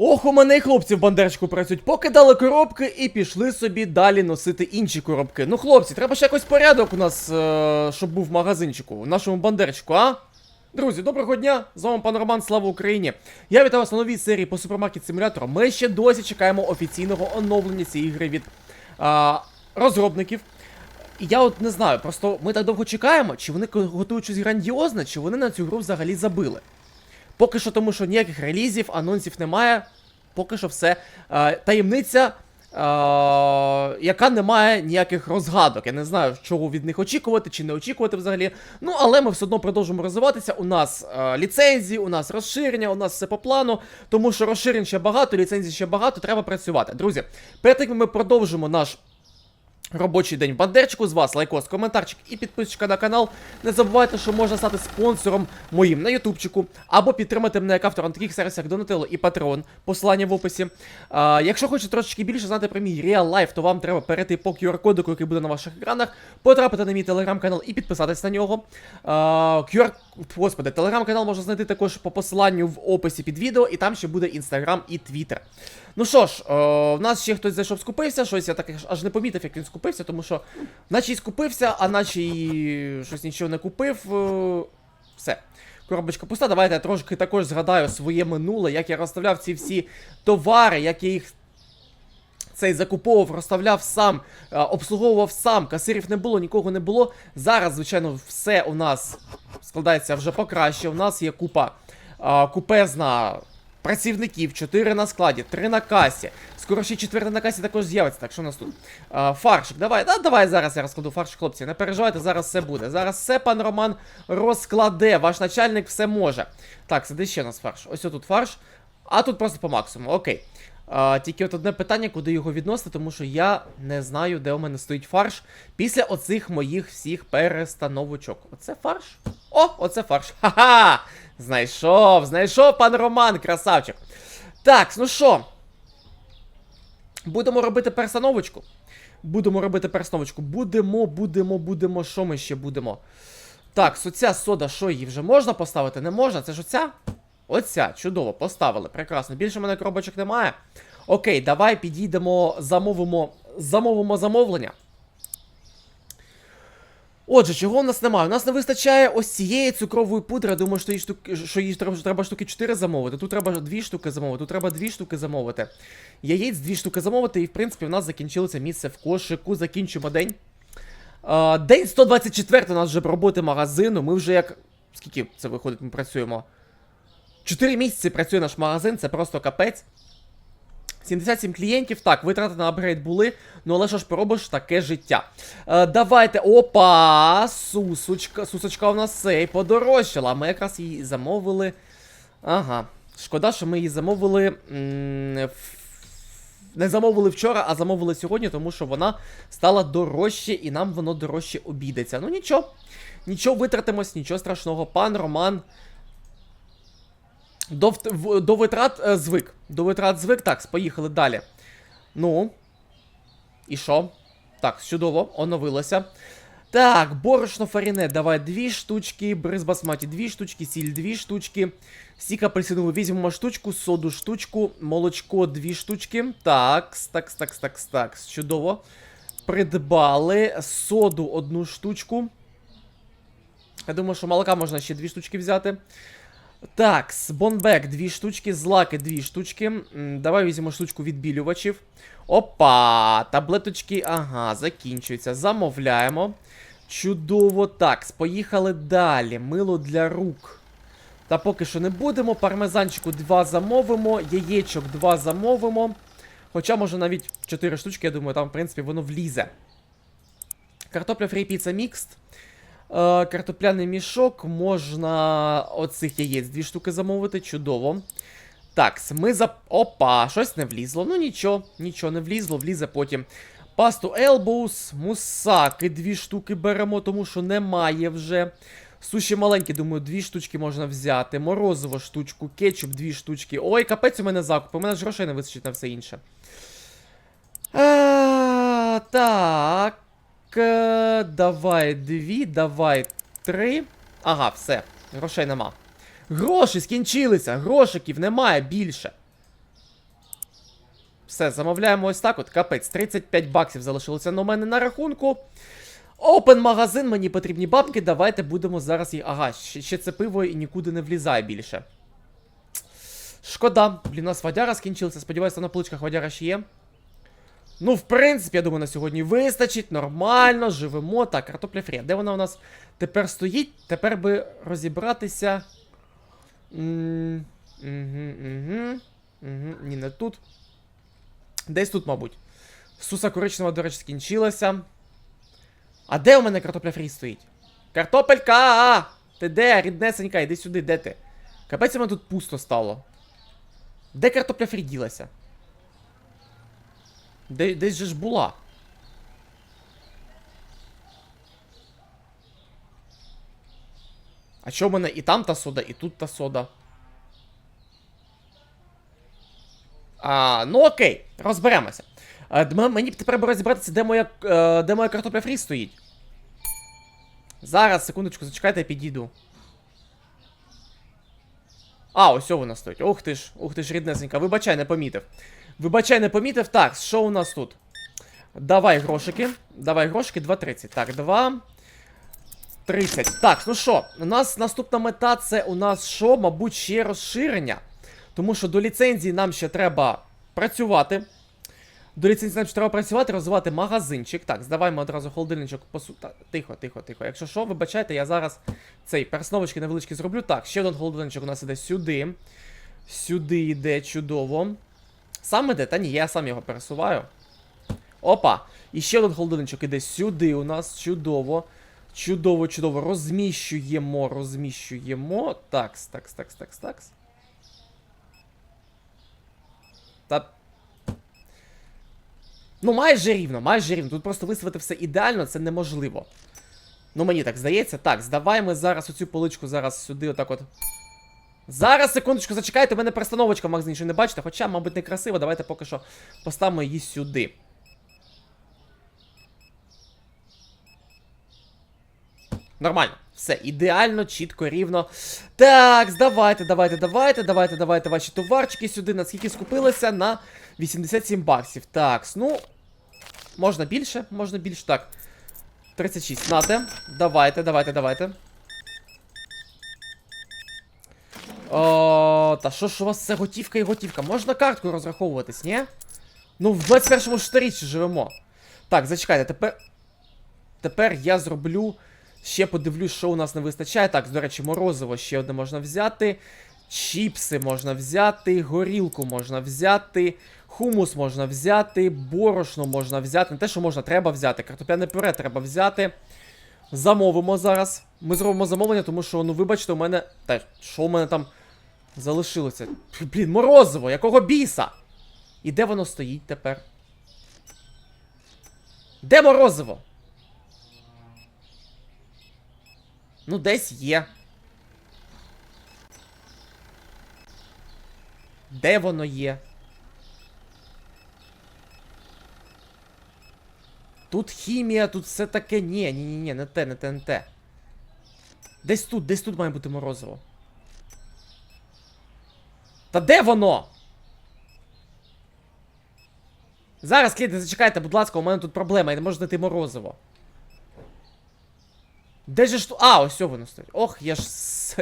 Ох, у мене і хлопці в бандерчику працюють. Покидали коробки і пішли собі далі носити інші коробки. Ну, хлопці, треба ж якось порядок у нас, е- щоб був в магазинчику, в нашому бандерчику, а? Друзі, доброго дня! З вами пан Роман, слава Україні! Я вітаю вас на новій серії по супермаркет симулятору. Ми ще досі чекаємо офіційного оновлення цієї гри від а, розробників. І я от не знаю, просто ми так довго чекаємо, чи вони готують щось грандіозне, чи вони на цю гру взагалі забили. Поки що, тому що ніяких релізів, анонсів немає. Поки що все. Е, таємниця, е, яка не має ніяких розгадок. Я не знаю, чого від них очікувати чи не очікувати взагалі. Ну, але ми все одно продовжуємо розвиватися. У нас е, ліцензії, у нас розширення, у нас все по плану. Тому що розширень ще багато, ліцензій ще багато, треба працювати. Друзі, перед тим ми продовжимо наш. Робочий день в бандерчику з вас, лайкос, коментарчик і підписчика на канал. Не забувайте, що можна стати спонсором моїм на ютубчику, або підтримати мене як автора на таких сервісах Donatello і Patreon, посилання в описі. А, якщо хочете трошечки більше знати про мій Real Life, то вам треба перейти по QR-кодику, який буде на ваших екранах, потрапити на мій телеграм-канал і підписатись на нього. А, QR... Господи, телеграм-канал можна знайти також по посиланню в описі під відео, і там ще буде інстаграм і твіттер. Ну що ж, е, в нас ще хтось зайшов скупився, щось я так аж- не помітив, як він скупився, тому що наче й скупився, а наче і щось нічого не купив. е, все. Коробочка пуста. Давайте я трошки також згадаю своє минуле, як я розставляв ці всі товари, як я їх цей закуповував, розставляв сам, е, обслуговував сам, касирів не було, нікого не було. Зараз, звичайно, все у нас складається вже покраще. У нас є купа е, купезна працівників, 4 на складі, 3 на касі. Скоро ще четвертий на касі також з'явиться. Так що у нас тут? Е, фаршик, давай, да, давай зараз я розкладу фаршик, хлопці. Не переживайте, зараз все буде. Зараз все пан Роман розкладе. Ваш начальник все може. Так, сиди ще у нас фарш. Ось отут фарш. А тут просто по максимуму, окей. А, тільки от одне питання, куди його відносити, тому що я не знаю, де у мене стоїть фарш після оцих моїх всіх перестановочок. Оце фарш? О, оце фарш. Ха-ха! Знайшов, знайшов пан Роман, красавчик. Так, ну що? Будемо робити перестановочку. Будемо робити перестановочку. Будемо, будемо, будемо. Що ми ще будемо? Так, оця сода, що її вже можна поставити? Не можна? Це ж оця? Оця, чудово, поставили. Прекрасно. Більше в мене коробочок немає. Окей, давай підійдемо, замовимо, замовимо замовлення. Отже, чого у нас немає? У нас не вистачає ось цієї цукрової пудри. Я думаю, що її штуки, що її треба, штуки 4 замовити. Тут треба 2 штуки замовити, тут треба 2 штуки замовити. Яєць 2 штуки замовити, і в принципі в нас закінчилося місце в кошику. Закінчимо день. А, день 124 у нас вже роботи магазину. Ми вже як. Скільки це виходить, ми працюємо? 4 місяці працює наш магазин, це просто капець. 77 клієнтів, так, витрати на апгрейд були, ну але що ж поробиш, таке життя. Е, давайте. Опа! Сусочка, сусочка у нас цей подорожчала. Ми якраз її замовили. Ага. Шкода, що ми її замовили. Не замовили вчора, а замовили сьогодні, тому що вона стала дорожче і нам воно дорожче обійдеться. Ну нічого. Нічого витратимось, нічого страшного. Пан Роман до, до витрат е, звик. До витрат звик. Так, поїхали далі. Ну. І що? Так, чудово, оновилося. Так, борошно фаріне, давай дві штучки, бриз басматі дві штучки, сіль дві штучки. Сік апельсиновий візьмемо штучку, соду штучку, молочко дві штучки. Такс, такс, такс, такс, такс. Чудово. Придбали соду одну штучку. Я думаю, що молока можна ще дві штучки взяти. Так, Бонбек дві штучки, злаки дві штучки. Давай візьмемо штучку відбілювачів. Опа! Таблеточки, ага, закінчуються. Замовляємо. Чудово. Так, поїхали далі. Мило для рук. Та поки що не будемо. Пармезанчику 2 замовимо, яєчок 2 замовимо. Хоча, може, навіть 4 штучки, я думаю, там, в принципі, воно влізе. Картопля фрі піца мікст. Е, картопляний мішок, можна оцих яєць дві штуки замовити, чудово. Так, ми за. Опа, щось не влізло. Ну нічого, нічого не влізло, влізе потім. Пасту Elbows, мусаки дві штуки беремо, тому що немає вже. Суші маленькі, думаю, дві штучки можна взяти. Морозиво штучку, кетчуп дві штучки. Ой, капець у мене закуп, у мене ж грошей не вистачить на все інше. Так. Е, Давай дві, давай три. Ага, все. Грошей нема. Гроші скінчилися, грошиків немає більше. Все, замовляємо ось так от. Капець, 35 баксів залишилося на мене на рахунку. Опен магазин, мені потрібні бабки. Давайте будемо зараз їх. Ага, ще, ще це пиво і нікуди не влізає більше. Шкода. Блін, у нас водяра скінчилася. Сподіваюся, на поличках водяра ще є. Ну, в принципі, я думаю, на сьогодні вистачить. Нормально, живемо. Так, картопля фрі. Де вона у нас тепер стоїть? Тепер би розібратися. Угу, угу. Угу. Ні, не тут. Десь тут, мабуть. Суса коричнева, до речі, скінчилася. А де у мене картопля фрі стоїть? Картопелька! Ти де, ріднесенька, іди сюди, де ти? Капець у мене тут пусто стало. Де картопля фрі ділася? Де, десь же ж була. А що в мене і там та сода, і тут та сода? А, ну окей, розберемося. А, мені тепер розібратися, де моя, е, де моя картопля фрі стоїть. Зараз, секундочку, зачекайте, я підійду. А, ось вона стоїть. Ух ти ж, ух ти ж, ріднесенька. Вибачай, не помітив. Вибачай, не помітив. Так, що у нас тут? Давай грошики. Давай грошики, 2.30. Так, 2. 30. Так, ну що, у нас наступна мета це у нас що? Мабуть, ще розширення. Тому що до ліцензії нам ще треба працювати. До ліцензії нам ще треба працювати, розвивати магазинчик. Так, здаваємо одразу холодильничок посу. Так, тихо, тихо, тихо. Якщо що, вибачайте, я зараз цей пересновочки невеличкі зроблю. Так, ще один холодильничок у нас іде сюди. Сюди йде чудово. Сам іде, та ні, я сам його пересуваю. Опа! І ще один холодильничок іде сюди у нас. Чудово. Чудово, чудово. Розміщуємо, розміщуємо. Такс, такс, такс, такс, такс. Та. Ну, майже рівно, майже рівно. Тут просто виставити все ідеально, це неможливо. Ну, мені так здається. Так, здавай ми зараз оцю поличку зараз сюди, отак от. Зараз, секундочку, зачекайте, у мене перестановочка в магазині, що не бачите, хоча, мабуть, не красиво, давайте поки що поставимо її сюди. Нормально. Все, ідеально, чітко, рівно. Так, давайте, давайте, давайте, давайте, давайте ваші товарчики сюди. Наскільки скупилося? На 87 баксів. Так, ну. Можна більше, можна більше. Так. 36. Нате. Давайте, давайте, давайте. О, та що ж у вас це готівка і готівка? Можна карткою розраховуватись, ні? Ну, в 21 сторіччі живемо. Так, зачекайте, тепер. Тепер я зроблю. Ще подивлюсь, що у нас не вистачає. Так, до речі, морозиво ще одне можна взяти. Чіпси можна взяти, горілку можна взяти, хумус можна взяти, борошно можна взяти. Не те, що можна, треба взяти. Картопляне пюре треба взяти. Замовимо зараз. Ми зробимо замовлення, тому що, ну, вибачте, у мене. Та, що у мене там залишилося? Блін, морозиво, якого біса? І де воно стоїть тепер? Де морозиво? Ну, десь є. Де воно є? Тут хімія, тут все таке. Ні, ні, ні, ні, не те, не те, не те. Десь тут, десь тут має бути морозиво. Та де воно? Зараз, клієнти, зачекайте, будь ласка, у мене тут проблема, я не можу знайти морозиво. Де ж ту. А, ось воно стоїть. Ох, я ж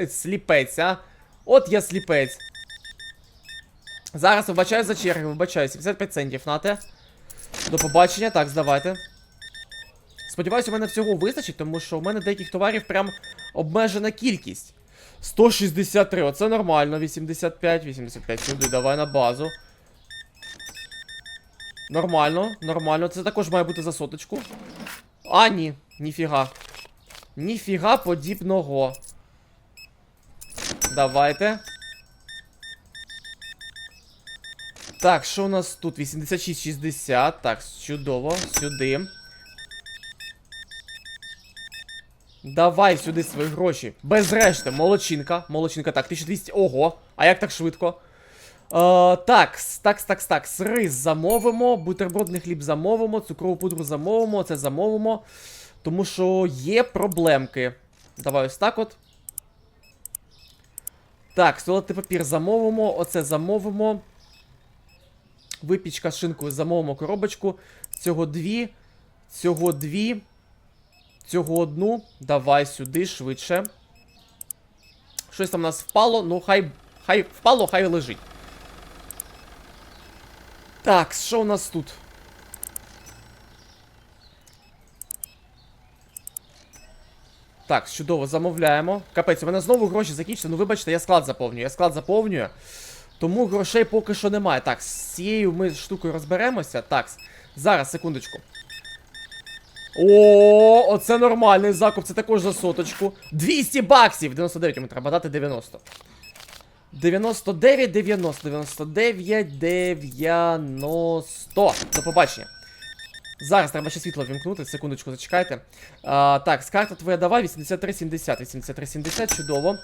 сліпець, а. От я сліпець. Зараз вибачаю за черги, вибачаю. 75 центів нате. До побачення. Так, здавайте. Сподіваюся, у мене всього вистачить, тому що у мене деяких товарів прям обмежена кількість. 163, оце нормально. 85, 85 сюди, давай на базу. Нормально, нормально. Це також має бути за соточку. А, ні, ніфіга. Ніфіга подібного. Давайте. Так, що у нас тут? 86-60. Так, чудово. Сюди. Давай сюди свої гроші. Без решти. Молодчинка. Молодчинка. Так, 1200. Ого. А як так швидко? Е, такс, такс, такс, такс. Рис замовимо. Бутербродний хліб замовимо. Цукрову пудру замовимо. Це замовимо. Тому що є проблемки. Давай ось так от. Так, туалетний папір замовимо. Оце замовимо. Випічка з шинкою замовимо коробочку. Цього дві. Цього дві. Цього одну. Давай сюди швидше. Щось там у нас впало, ну хай. Хай впало, хай лежить. Так, що у нас тут? Так, чудово, замовляємо. Капець, у мене знову гроші закінчаться. Ну вибачте, я склад заповнюю. Я склад заповнюю. Тому грошей поки що немає. Так, з цією ми штукою розберемося. Так, зараз, секундочку. О, оце нормальний закуп, це також за соточку. 200 баксів! 99 йому треба дати 90. 99, 90, 99, 90. До побачення. Зараз треба ще світло вімкнути, секундочку, зачекайте. А, так, з карта твоя давай, 83,70, 83,70, чудово.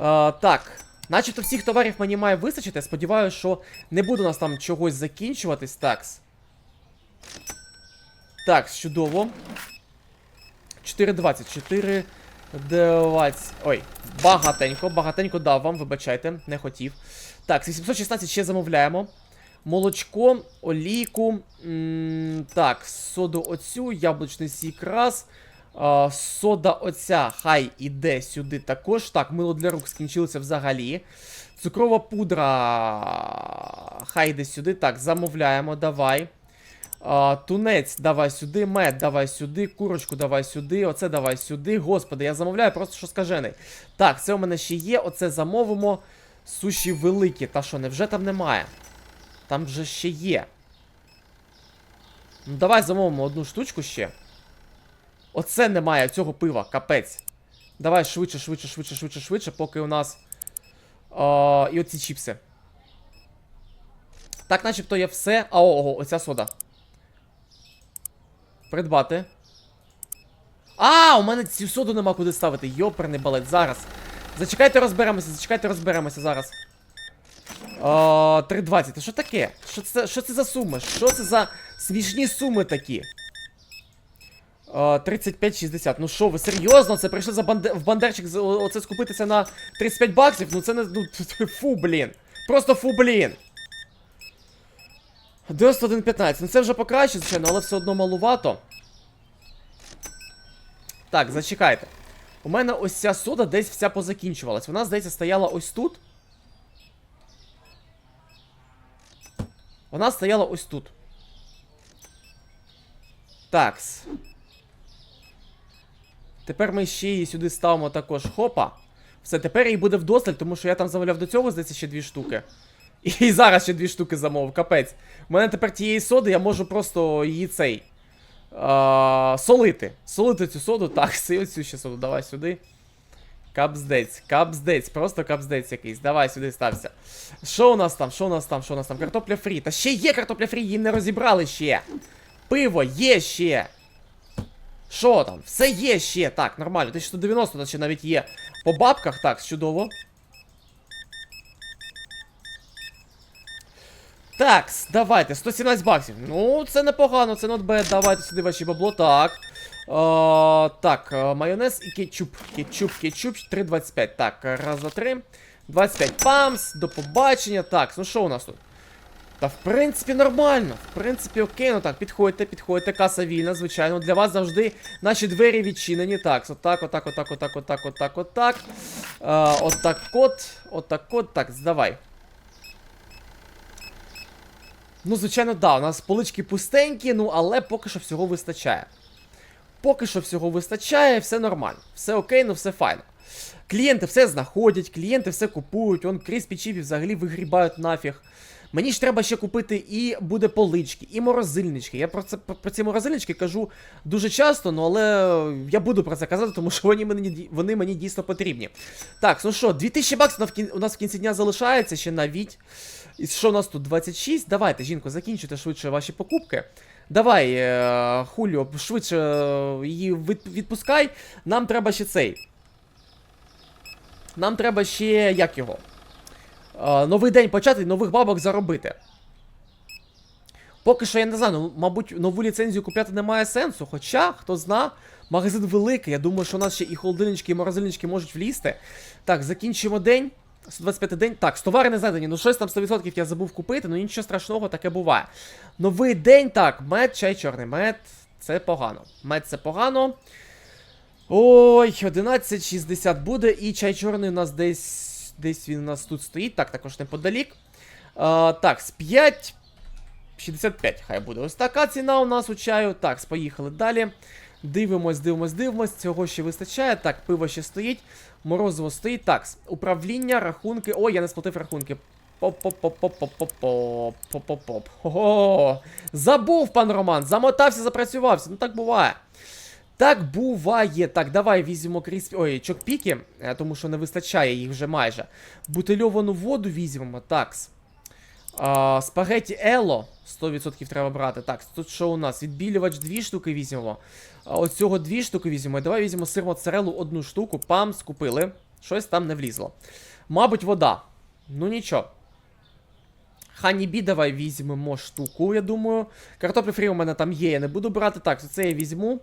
А, так, начебто всіх товарів мені має вистачити. Сподіваюся, що не буде у нас там чогось закінчуватись. Такс. Так, чудово. 4,20, 4,20. Ой, багатенько, багатенько дав вам, вибачайте, не хотів. Так, 816 ще замовляємо. Молочко, олійку. м, так, соду оцю, яблучний сік раз. А, сода оця, хай іде сюди також. Так, мило для рук скінчилося взагалі. Цукрова пудра. Хай йде сюди. Так, замовляємо, давай. А, тунець, давай сюди, мед, давай сюди, курочку давай сюди, оце давай сюди. Господи, я замовляю просто що скажений. Так, це у мене ще є, оце замовимо. Суші великі. Та що, невже там немає? Там вже ще є. Ну давай замовимо одну штучку ще. Оце немає цього пива, капець. Давай швидше, швидше, швидше, швидше, швидше, поки у нас. О, і оці чіпси. Так, начебто є все. А ого, оця сода. Придбати. А, у мене цю соду нема куди ставити. Йоперний балет. Зараз. Зачекайте, розберемося, зачекайте, розберемося зараз. О, 3.20. Та що таке? Що це, що це за суми? Що це за смішні суми такі? О, 35,60. Ну що, ви серйозно? Це прийшли за банде... в бандерчик оце скупитися на 35 баксів? Ну це не. Ну, фу, блін. Просто фу, блін. 91.15. Ну це вже покраще, звичайно, але все одно малувато. Так, зачекайте. У мене ось ця сода десь вся позакінчувалась. Вона, здається, стояла ось тут. Вона стояла ось тут. Такс. Тепер ми ще її сюди ставимо також. Хопа. Все, тепер її буде вдосталь, тому що я там замовляв до цього, здається, ще дві штуки. І зараз ще дві штуки замовив, капець. У мене тепер тієї соди, я можу просто її цей. А, солити. Солити цю соду. Так, і оцю ще соду. Давай сюди. Капздець, капздець, просто капздець якийсь. Давай сюди стався. Що у нас там? Що у нас там? Що у нас там? Картопля фрі. Та ще є картопля фрі, її не розібрали ще. Пиво є ще. Що там? Все є ще. Так, нормально. 1190 та ще навіть є по бабках. Так, чудово. Так, давайте, 117 баксів. Ну, це непогано, це not. Давайте сюди ваші бабло. Так. О, так, е, майонез і кетчуп. Кетчуп, кетчуп, 3,25. Так, раз, два, три. 25 памс, до побачення. Так, ну що у нас тут? Та в принципі нормально. В принципі, окей, ну так, підходьте, підходьте, каса вільна, звичайно. Для вас завжди наші двері відчинені. Так, отак, отак, отак, отак, отак, отак, отак. Е, Отак от, отак от, так, здавай. Ну, звичайно, да, у нас полички пустенькі, ну але поки що всього вистачає. Поки що всього вистачає, все нормально. Все окей, ну все файно. Клієнти все знаходять, клієнти все купують, он крізь чіпі взагалі вигрібають нафіг. Мені ж треба ще купити і буде полички, і морозильнички. Я про це про, ці морозильнички кажу дуже часто, ну але я буду про це казати, тому що вони мені, вони мені дійсно потрібні. Так, ну що, 2000 баксів у нас в кінці дня залишається ще навіть. І що у нас тут? 26? Давайте, жінко, закінчуйте швидше ваші покупки. Давай, е, Хуліо, швидше е, її відпускай. Нам треба ще цей. Нам треба ще як його? Новий день почати нових бабок заробити. Поки що я не знаю, ну, мабуть, нову ліцензію купляти немає сенсу. Хоча, хто зна, магазин великий. Я думаю, що у нас ще і холодильнички, і морозильнички можуть влізти. Так, закінчимо день. 125 день. Так, з товари не знайдені. Ну, щось там 100% я забув купити, ну нічого страшного, таке буває. Новий день, так, мед, чай чорний. Мед, це погано. Мед це погано. Ой, 11.60 буде, і чай чорний у нас десь. Десь він у нас тут стоїть. Так, також неподалік. А, так, з 5. 65, хай буде. Ось така ціна у нас у чаю. Так, поїхали далі. Дивимось, дивимось, дивимось. Цього ще вистачає. Так, пиво ще стоїть. Морозиво стоїть. Так, управління, рахунки. Ой, я не сплатив рахунки. Поп-поп-поп-поп-поп. Поп-поп-поп. Ого. Забув, пан Роман. Замотався, запрацювався. Ну так буває. Так буває. Так, давай візьмемо кріспі. Ой, чокпіки, е, тому що не вистачає їх вже майже. Бутильовану воду візьмемо. Такс. А, спагеті Ело 100% треба брати. Так, тут що у нас? Відбілювач дві штуки візьмемо. А, Оцього дві штуки візьмемо. Давай візьмемо сир моцарелу одну штуку. Пам, скупили. Щось там не влізло. Мабуть, вода. Ну нічого. Ханібі давай візьмемо штуку, я думаю. Картоплю фрі у мене там є, я не буду брати. Так, це я візьму.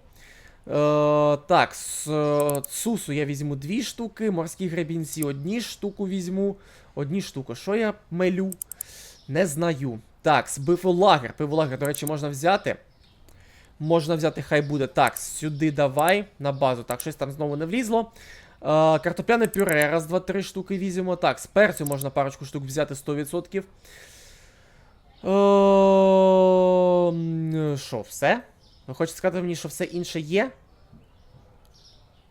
Е, так, з, е, цусу я візьму дві штуки, морські гребінці одні штуку візьму. Одні штуки. Що я мелю? Не знаю. Так, з пиволагер. Пиволагер, до речі, можна взяти. Можна взяти, хай буде. Так, сюди давай. На базу. Так, щось там знову не влізло. Е, картопляне пюре, раз, два, три штуки візьмемо. Так, з перцю можна парочку штук взяти 100%. Ем, Що, все? Ви хочете сказати мені, що все інше є?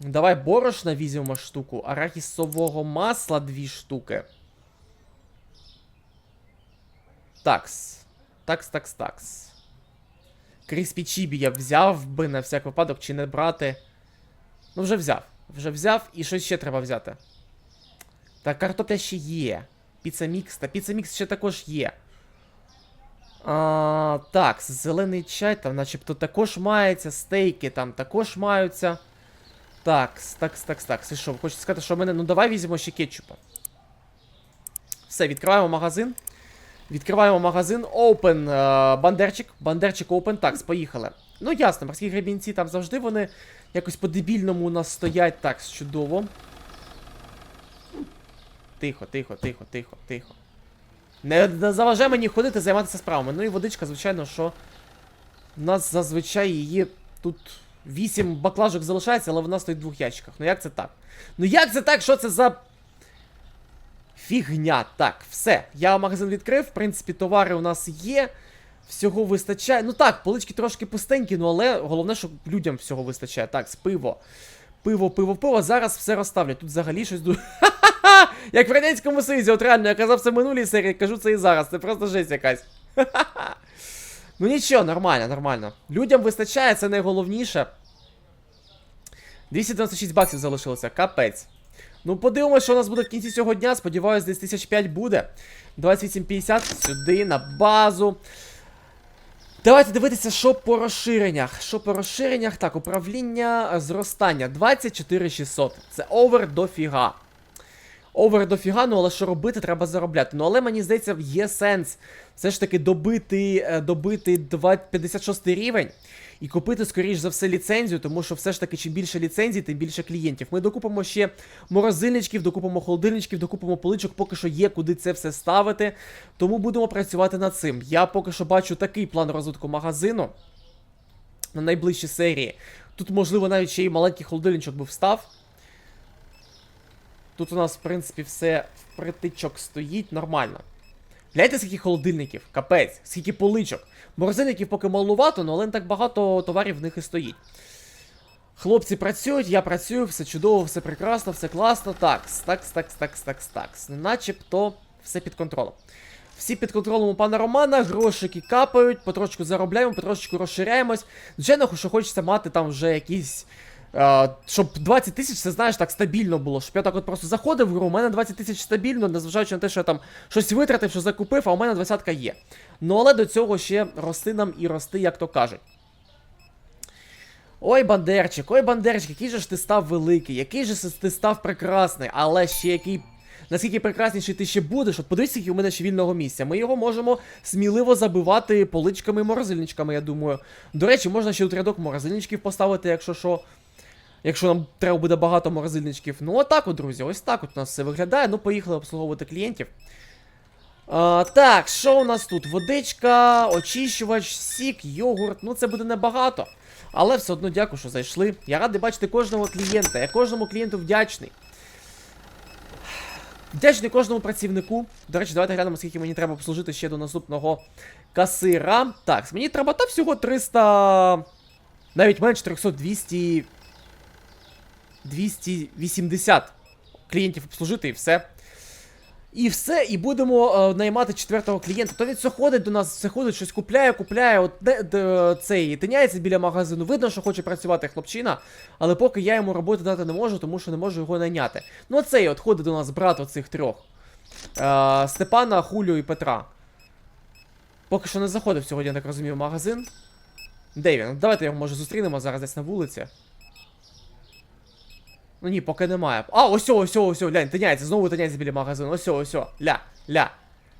Давай борошна візьмемо штуку, арахісового масла дві штуки. Такс. Такс, такс, такс. Кріспі Чібі я взяв би на всяк випадок чи не брати. Ну, вже взяв. Вже взяв і щось ще треба взяти. Та картопля ще є. Піца мікс. Та піца мікс ще також є. А, так, зелений чай там, начебто, також мається, стейки там також маються. Так, такс, такс, такс. І що, хочете сказати, що в мене. Ну давай візьмемо ще кетчупа. Все, відкриваємо магазин. Відкриваємо магазин. Open. е, бандерчик. Бандерчик open. Так, поїхали. Ну ясно, морські гребінці там завжди вони якось по-дебільному у нас стоять. Так, чудово. Тихо, тихо, тихо, тихо, тихо. Не, заважай мені ходити, займатися справами. Ну і водичка, звичайно, що. У нас зазвичай її тут 8 баклажок залишається, але вона стоїть в двох ящиках. Ну як це так? Ну як це так? Що це за. Фігня. Так, все. Я магазин відкрив. В принципі, товари у нас є. Всього вистачає. Ну так, полички трошки пустенькі, ну але головне, щоб людям всього вистачає. Так, з пиво. Пиво, пиво, пиво. Зараз все розставлять. Тут взагалі щось дуже. Як в Радянському Союзі, от реально, я казав це минулій серії, кажу це і зараз. Це просто жесть якась. Ну нічого, нормально, нормально. Людям вистачає, це найголовніше. 296 баксів залишилося, капець. Ну, подивимось, що у нас буде в кінці цього дня. Сподіваюсь, десь 1005 буде. 2850 сюди, на базу. Давайте дивитися, що по розширеннях. Що по розширеннях? Так, управління зростання 24600. Це овер до фіга. Овер до фіга, ну але що робити, треба заробляти. Ну але мені здається, є сенс все ж таки добити, е, добити 2 56 рівень і купити, скоріш за все, ліцензію, тому що все ж таки, чим більше ліцензій, тим більше клієнтів. Ми докупимо ще морозильничків, докупимо холодильничків, докупимо поличок, поки що є куди це все ставити. Тому будемо працювати над цим. Я поки що бачу такий план розвитку магазину на найближчі серії. Тут, можливо, навіть ще й маленький холодильничок би встав. Тут у нас, в принципі, все впритичок стоїть нормально. Гляньте, скільки холодильників, капець, скільки поличок. Морозильників поки малувато, але не так багато товарів в них і стоїть. Хлопці працюють, я працюю, все чудово, все прекрасно, все класно. Такс, такс, такс, такс, такс, такс. Начебто все під контролем. Всі під контролем у пана Романа, грошики капають, потрошку заробляємо, потрошечку розширяємось. Звичайно, що хочеться мати там вже якісь. Щоб 20 тисяч, це знаєш, так стабільно було. Щоб я так от просто заходив в гру, у мене 20 тисяч стабільно, незважаючи на те, що я там щось витратив, що закупив, а у мене 20 є. Ну але до цього ще рости нам і рости, як то кажуть. Ой, Бандерчик, ой, Бандерчик, який же ж ти став великий, який же ти став прекрасний, але ще який. Наскільки прекрасніший ти ще будеш, от подивись, скільки у мене ще вільного місця. Ми його можемо сміливо забивати поличками і морозильничками, я думаю. До речі, можна ще у рядок морозильничків поставити, якщо що. Якщо нам треба буде багато морозильничків. Ну, отак от, друзі, ось так от у нас все виглядає. Ну, поїхали обслуговувати клієнтів. А, так, що у нас тут? Водичка, очищувач, сік, йогурт. Ну, це буде небагато. Але все одно дякую, що зайшли. Я радий бачити кожного клієнта. Я кожному клієнту вдячний. Вдячний кожному працівнику. До речі, давайте глянемо, скільки мені треба послужити ще до наступного касира. Так, мені треба та всього 300. Навіть менше 300, 200. 280 клієнтів обслужити і все. І все, і будемо е, наймати четвертого клієнта. То він все ходить до нас, все ходить, щось купляє, купляє. От де, де, цей тиняється біля магазину. Видно, що хоче працювати хлопчина, але поки я йому роботи дати не можу, тому що не можу його найняти. Ну, оцей от ходить до нас брат оцих трьох: е, Степана, Хулю і Петра. Поки що не заходив сьогодні, я так розумію, в магазин. Де він? Давайте його може зустрінемо зараз десь на вулиці. Ну ні, поки немає. А, ось, ось, ось, глянь, тиняється, знову тиняється біля магазину. Ось, ось, ля, ля.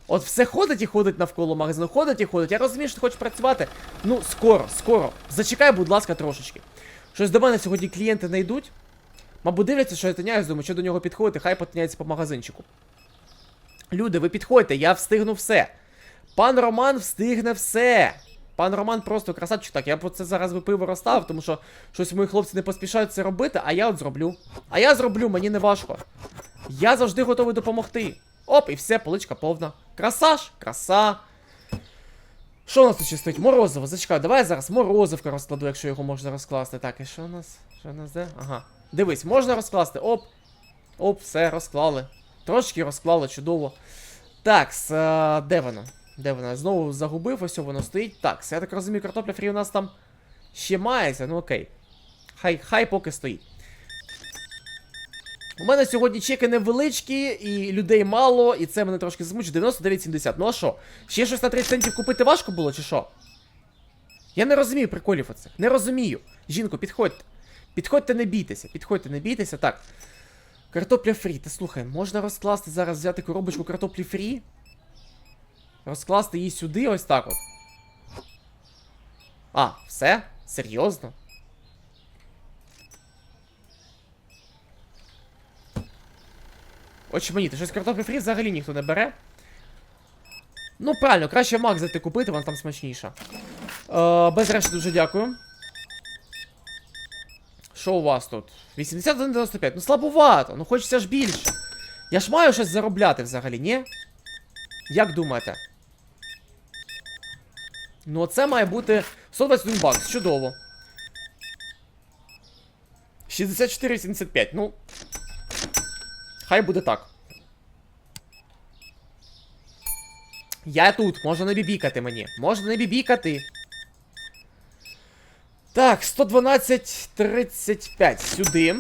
От все ходить і ходить навколо магазину, ходить і ходить. Я розумію, що ти хочеш працювати. Ну, скоро, скоро. Зачекай, будь ласка, трошечки. Щось до мене сьогодні клієнти не йдуть. Мабуть, дивляться, що я тиняюсь, думаю, що до нього підходити, хай потиняється по магазинчику. Люди, ви підходьте, я встигну все. Пан Роман встигне все. Пан Роман просто красавчик. Так, я про це зараз би пиво розставив, тому що щось мої хлопці не поспішають це робити, а я от зроблю. А я зроблю, мені не важко. Я завжди готовий допомогти. Оп, і все, поличка повна. Краса ж, краса. Що у нас тут ще стоїть? Морозиво, зачекай, давай я зараз морозивка розкладу, якщо його можна розкласти. Так, і що у нас? Що у нас де? Ага. Дивись, можна розкласти. Оп. Оп, все, розклали. Трошки розклали, чудово. Так, а, де воно? Де вона? Знову загубив, ось воно стоїть. Так, я так розумію, картопля фрі у нас там ще мається, ну окей. Хай хай поки стоїть. У мене сьогодні чеки невеличкі, і людей мало, і це мене трошки змучить. 99,70. Ну а що? Ще щось на 30 центів купити важко було, чи що? Я не розумію приколів оцих. Не розумію. Жінко, підходьте. Підходьте, не бійтеся, підходьте, не бійтеся. Так. Картопля фрі. Ти слухай, можна розкласти зараз взяти коробочку картоплі фрі? Розкласти її сюди, ось так от. А, все? Серйозно? Очманіти, щось картоплю фрі взагалі ніхто не бере. Ну, правильно, краще Мак зайти купити, вона там смачніша. Е, без решти дуже дякую. Що у вас тут? 81,95. Ну слабувато, ну хочеться ж більше. Я ж маю щось заробляти взагалі, ні? Як думаєте? Ну, це має бути 121 бакс, чудово. 64,75, ну. Хай буде так. Я тут, можна не бібікати мені. Можна не бібікати. Так, 112,35 сюди.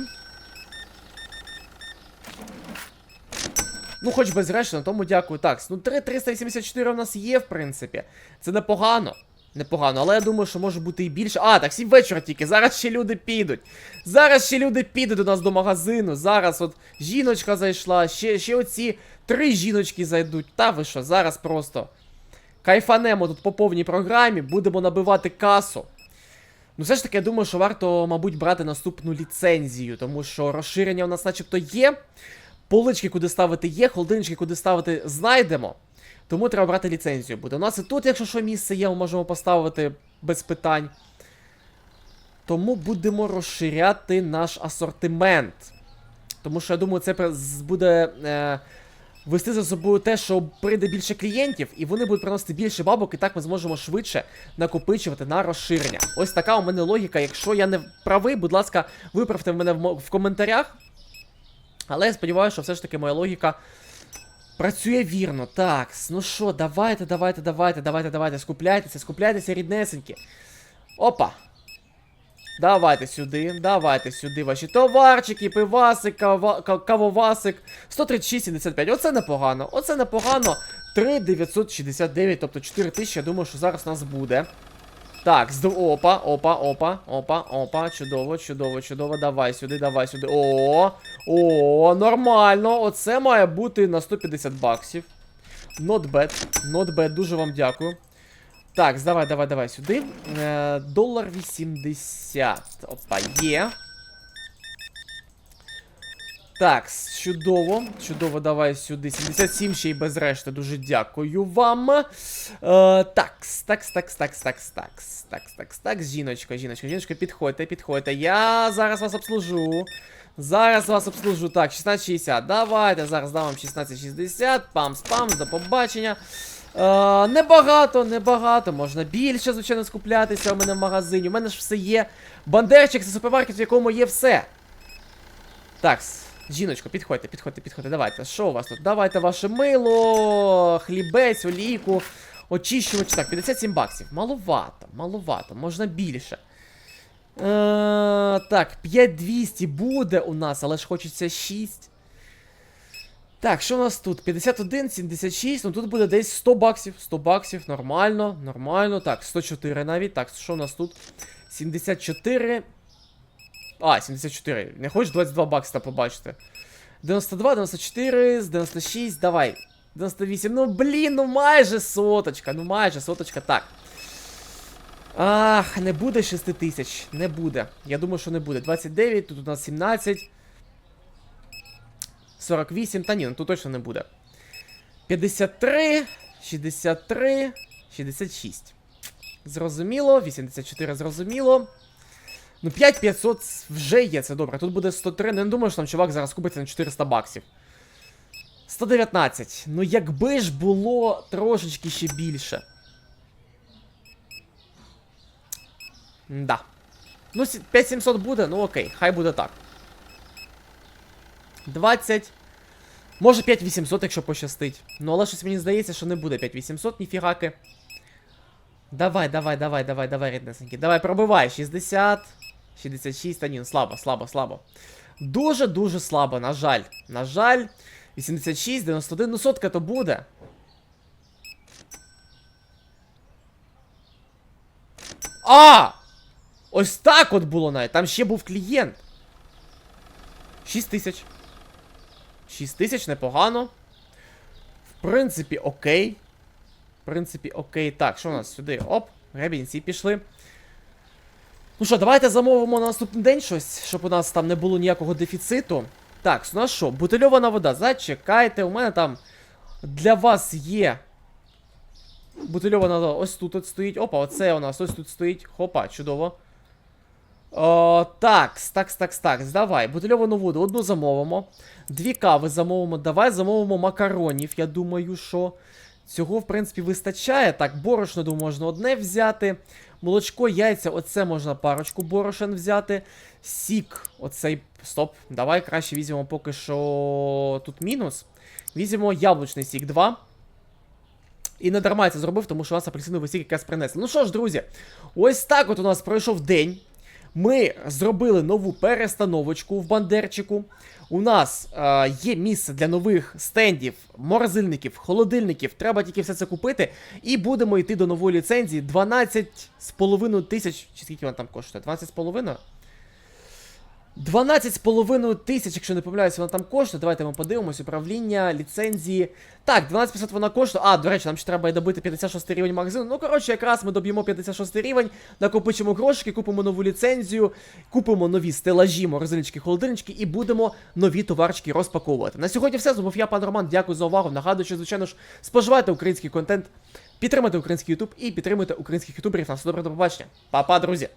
Ну, хоч без решти, на тому дякую. Так, ну 3,384 у нас є, в принципі. Це непогано. Непогано, але я думаю, що може бути і більше. А, так 7 вечора тільки. Зараз ще люди підуть. Зараз ще люди підуть до нас до магазину. Зараз от жіночка зайшла, ще ще оці три жіночки зайдуть. Та ви що, зараз просто кайфанемо тут по повній програмі, будемо набивати касу. Ну, все ж таки, я думаю, що варто, мабуть, брати наступну ліцензію, тому що розширення у нас начебто є. Полички, куди ставити є, холодильнички, куди ставити, знайдемо. Тому треба брати ліцензію буде. У нас і тут, якщо що місце є, ми можемо поставити без питань. Тому будемо розширяти наш асортимент. Тому що я думаю, це буде е, вести за собою те, що прийде більше клієнтів, і вони будуть приносити більше бабок, і так ми зможемо швидше накопичувати на розширення. Ось така у мене логіка. Якщо я не правий, будь ласка, виправте мене в, коментарях. Але я сподіваюся, що все ж таки моя логіка працює вірно. Так, ну що, давайте, давайте, давайте, давайте, давайте, скупляйтеся, скупляйтеся, ріднесенькі. Опа. Давайте сюди, давайте сюди ваші товарчики, пивасик, кава, кавовасик. 136,75. Оце непогано. Оце непогано. 3,969, тобто 4 тисячі, я думаю, що зараз у нас буде. Так, з опа, опа, опа, опа, опа, чудово, чудово, чудово. Давай сюди, давай сюди. О, о, нормально. Оце має бути на 150 баксів. Not bad, not bad, дуже вам дякую. Так, давай, давай, давай сюди. Е, долар 80. Опа, є. Так, чудово. Чудово, давай сюди. 77 ще й без решти. Дуже дякую вам. Е, такс, такс, такс, такс, такс, такс, такс, такс, такс. Жіночка, жіночка, жіночка, підходьте, підходьте. Я зараз вас обслужу. Зараз вас обслужу. Так, 1660. Давайте зараз дам вам 1660. Пам-спам, до побачення. Е, небагато, небагато. Можна більше, звичайно, скуплятися у мене в магазині. У мене ж все є. Бандерчик це супермаркет, в якому є все. Так, жіночко, підходьте, підходьте, підходьте. Давайте. Що у вас тут? Давайте ваше мило, хлібець, олійку, очищувач. Так, 57 баксів. Маловато, маловато, можна більше. Е, так, 5200 буде у нас, але ж хочеться 6. Так, що у нас тут? 51, 76, ну тут буде десь 100 баксів. 100 баксів, нормально, нормально. Так, 104 навіть. Так, що у нас тут? 74. А, 74. Не хочеш 22 бакса побачити. 92, 94, 96, давай. 98. Ну блін, ну майже соточка. Ну майже соточка, так. Ах, не буде 6 тисяч. Не буде. Я думаю, що не буде. 29, тут у нас 17. 48, та ні, ну тут точно не буде. 53, 63, 66. Зрозуміло, 84 зрозуміло. Ну, 5500 вже є, це добре. Тут буде 103. Ну, не думаю, що там чувак зараз купиться на 400 баксів. 119. Ну, якби ж було трошечки ще більше. Да. Ну, 5700 буде, ну окей, хай буде так. 20. Може 5800, якщо пощастить. Ну, але щось мені здається, що не буде 5800, ніфігаки. Давай, давай, давай, давай, давай, ріднесенький. Давай, пробивай. 60, 66, та ні, ну, слабо, слабо, слабо. Дуже-дуже слабо, на жаль. На жаль. 86, 91, ну сотка то буде. А! Ось так от було навіть. Там ще був клієнт. 6 тисяч. 6 тисяч непогано. В принципі, окей. В принципі, окей. Так, що у нас сюди? Оп, гребінці пішли. Ну що, давайте замовимо на наступний день щось, щоб у нас там не було ніякого дефіциту. Так, у нас що? Бутильована вода. Зачекайте, у мене там для вас є. Бутильована вода ось тут от стоїть. Опа, оце у нас ось тут стоїть. Хопа, чудово. О, такс, такс, такс, такс. Давай, бутильовану воду одну замовимо. Дві кави замовимо. Давай замовимо макаронів. Я думаю, що цього, в принципі, вистачає. Так, борошно, думаю, можна одне взяти. Молочко, яйця, оце можна парочку борошен взяти. Сік, оцей. Стоп. Давай краще візьмемо поки що тут мінус. Візьмемо яблучний сік 2. І не дарма це зробив, тому що у нас апельсиновий сік якраз принесли. Ну що ж, друзі, ось так от у нас пройшов день. Ми зробили нову перестановочку в бандерчику. У нас е, є місце для нових стендів, морозильників, холодильників. Треба тільки все це купити. І будемо йти до нової ліцензії 12,5 тисяч. Чи скільки вона там коштує? 12,5? 12,5 тисяч, якщо не помиляюся, вона там коштує. Давайте ми подивимось. Управління, ліцензії. Так, 12,500 вона коштує. А, до речі, нам ще треба і добити 56 рівень магазину. Ну, коротше, якраз ми доб'ємо 56 рівень, накопичимо грошики, купимо нову ліцензію, купимо нові стелажі, морозильнички, холодильнички і будемо нові товарчики розпаковувати. На сьогодні все. Зубов я, пан Роман. Дякую за увагу. Нагадую, що, звичайно ж, споживайте український контент, підтримайте український ютуб і підтримуйте українських ютуберів. На все добре, до побачення. Па-па, друзі!